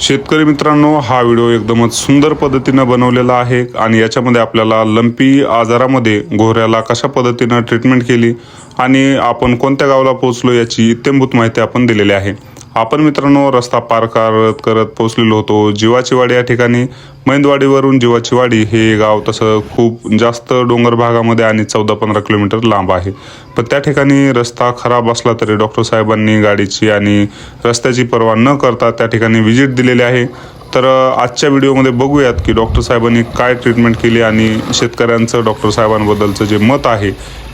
शेतकरी मित्रांनो हा व्हिडिओ एकदमच सुंदर पद्धतीनं बनवलेला आहे आणि याच्यामध्ये आपल्याला लंपी आजारामध्ये घोऱ्याला कशा पद्धतीनं ट्रीटमेंट केली आणि आपण कोणत्या गावाला पोहोचलो याची इत्यंभूत माहिती आपण दिलेली आहे. आपण मित्रांनो रस्ता पार करत करत पोहोचलेलो होतो. जीवाचीवाडी या ठिकाणी मैंदवाडीवरून जीवाचीवाडी हे गाव तसं खूप जास्त डोंगर भागामध्ये आणि चौदा पंधरा किलोमीटर लांब आहे. पण त्या ठिकाणी रस्ता खराब असला तरी डॉक्टर साहेबांनी गाडीची आणि रस्त्याची पर्वा न करता त्या ठिकाणी व्हिजिट दिलेली आहे. तर आजच्या व्हिडिओमध्ये बघूयात की डॉक्टर साहेबांनी काय ट्रीटमेंट केली आणि शेतकऱ्यांचं डॉक्टर साहेबांबद्दलचं जे मत आहे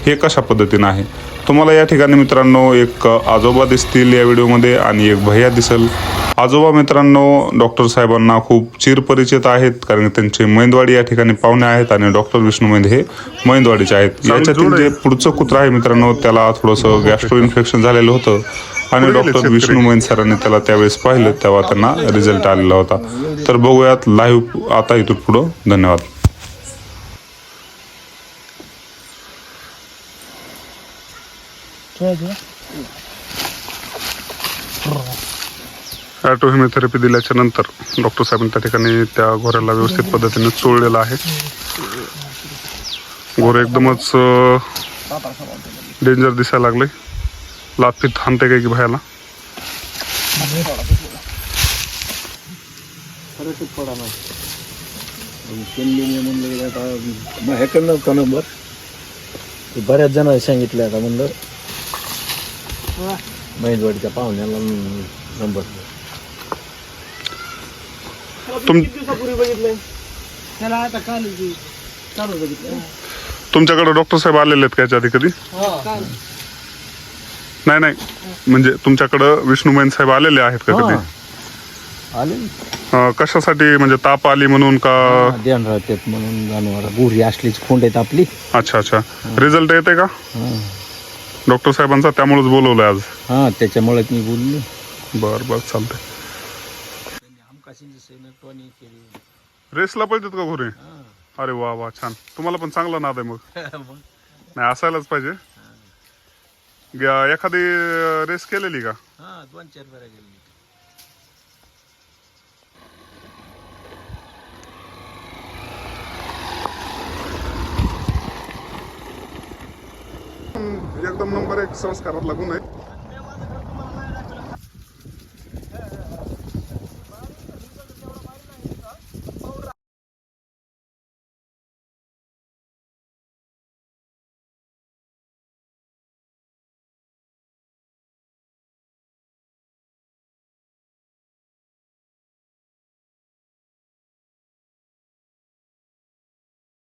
हे कशा पद्धतीनं आहे? तुम्हाला या ठिकाणी मित्रांनो एक आजोबा दिसतील या व्हिडिओमध्ये आणि एक भैया दिसेल. आजोबा मित्रांनो डॉक्टर साहेबांना खूप चिरपरिचित आहेत कारण त्यांचे मैंदवाडी या ठिकाणी पाहुणे आहेत आणि डॉक्टर विष्णू मैंद हे मैंदवाडीचे आहेत. याच्यातील जे पुढचं कुत्र आहे मित्रांनो त्याला थोडंसं गॅस्ट्रो इन्फेक्शन झालेलं होतं आणि डॉक्टर विष्णू मैन सरांनी त्याला त्यावेळेस पाहिलं तेव्हा त्यांना रिझल्ट आलेला होता. तर बघूयात लाईव्ह आता इथून पुढं. धन्यवाद. ॲटो हिमिओथेरपी दिल्याच्या नंतर डॉक्टर साहेबांनी त्या ठिकाणी त्या घोऱ्याला व्यवस्थित पद्धतीने चोळलेला आहे. घोर एकदमच डेंजर दिसायला लागले. लाफीत थांबते काय की भयाला? नव्हता नंबर? बऱ्याच जणांनी सांगितलं आता म्हणलं. महिंदवाडीच्या पाहुण्याला नंबर तुम दिवसापूर्वी बघितलंय? त्याला आता काल चालू बघितलं तुमच्याकडे डॉक्टर साहेब आलेले आहेत का याच्या आधी कधी? काल. नाही नाही. म्हणजे तुमच्याकडं विष्णू मैन साहेब आलेले आहेत का कधी? आले अं, कशासाठी? म्हणजे ताप आली म्हणून का? ध्यान राहतात म्हणून जनावर. गुरी असलीच खोंड आहेत आपली. अच्छा अच्छा. रिझल्ट येते का? हा. डॉक्टर साहेबांचा त्यामुळेच बोलवलंय आज. हा त्याच्यामुळे मी बोललो. बर बर चालतंय. रेसला पाहिजेत का घोरे? अरे वा वा छान. तुम्हाला पण चांगला नाद आहे मग. नाही असायलाच पाहिजे. ग- एखादी रेस केलेली का? हा दोन चार बऱ्या गेली म्हणजे एकदम नंबर एक संस्कारात लागून आहे.